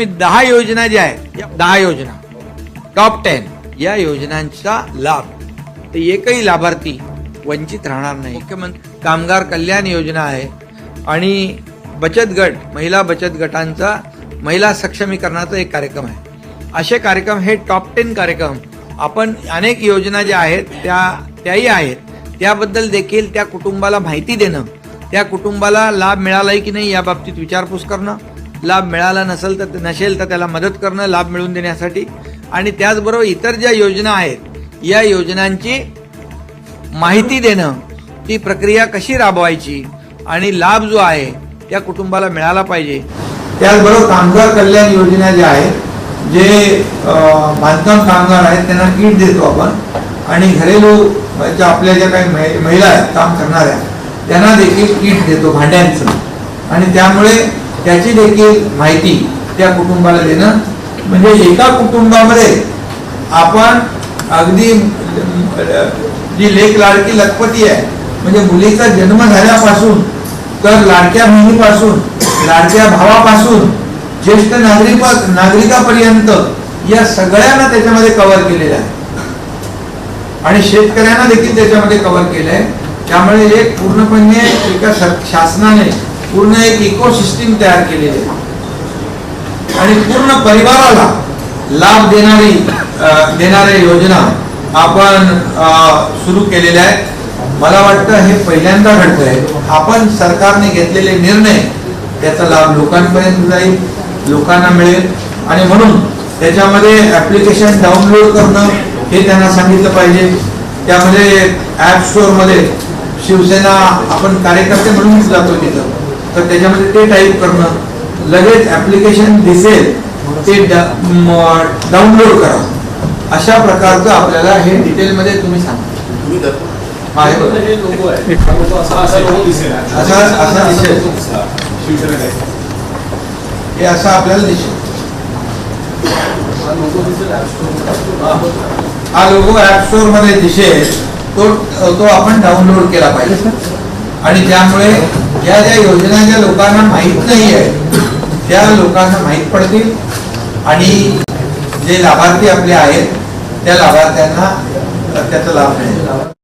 मी दहा योजना ज्या आहेत दहा योजना. टॉप टेन या योजनांचा लाभ. तर एकही लाभार्थी वंचित राहणार नाही. मुख्यमंत्री कामगार कल्याण योजना आहे. आणि बचत गट महिला बचत गटांचा महिला सक्षमीकरणाचा एक कार्यक्रम आहे. असे कार्यक्रम हे टॉप टेन कार्यक्रम. आपण अनेक योजना ज्या आहेत त्या त्याही आहेत. त्याबद्दल देखील त्या कुटुंबाला माहिती देणं त्या कुटुंबाला लाभ मिळालाय की नाही या बाबतीत विचारपूस करणं लाभ मिळाला नसेल तर नसेल तर त्याला मदत करणं लाभ मिळवून देण्यासाठी. आणि त्याचबरोबर इतर ज्या योजना आहेत या योजनांची माहिती देणं ती प्रक्रिया कशी राबवायची आणि लाभ जो आहे त्या कुटुंबाला मिळाला पाहिजे. त्याचबरोबर कामगार कल्याण योजना ज्या आहेत जे बांधकाम कामगार आहेत त्यांना किट देतो आपण. आणि घरेलू ज्या आपल्या ज्या काही महिला आहेत काम करणाऱ्या त्यांना देखील किट देतो भांड्यांचं. आणि त्यामुळे त्याची देखील माहिती त्या कुटुंबाला देणं. म्हणजे एका कुटुंबामध्ये आपण अगदी जी लेख लाडकी लखपती आहे म्हणजे मुलीचा जन्म झाल्यापासून तर लाडक्या बहिणीपासून लाडक्या भावापासून ज्येष्ठ नागरिक नागरिकापर्यंत या सगळ्यांना त्याच्यामध्ये कव्हर केलेलं आहे. आणि शेतकऱ्यांना देखील त्याच्यामध्ये कव्हर केलं आहे त्यामुळे एक पूर्णपणे एका शासनाने पूर्ण एक इकोसिस्टीम तयार केलेली आहे. आणि पूर्ण परिवाराला लाभ देणारी देणाऱ्या योजना आपण सुरू केलेल्या आहेत. मला वाटतं हे पहिल्यांदा घडत आहे आपण सरकारने घेतलेले निर्णय त्याचा लाभ लोकांपर्यंत जाईल लोकांना मिळेल. आणि म्हणून त्याच्यामध्ये ऍप्लिकेशन डाउनलोड करणं हे त्यांना सांगितलं पाहिजे. त्यामध्ये ऍप स्टोअरमध्ये शिवसेना आपण कार्यकर्ते म्हणून जातो तिथं. तर त्याच्यामध्ये ते टाईप करणं लगेच ऍप्लिकेशन दिसेल ते डाउनलोड करा. अशा प्रकारचं आपल्याला हे डिटेलमध्ये तुम्ही सांगा. बघा. लोगो आहे लोगो असा असा लोगो दिसेल. असा असा दिसेल. शिवसेना काय हे असं आपल्याला दिसेल. हा लोगो. हा ऍप स्टोअरमध्ये दिसेल. तो तो आपण डाउनलोड केला पाहिजे. आणि त्यामुळे या ज्या योजना ज्या लोकांना माहीत नाही आहे त्या लोकांना माहीत पडतील. आणि जे लाभार्थी आपले आहेत त्या लाभार्थ्यांना त्याचा लाभ मिळेल.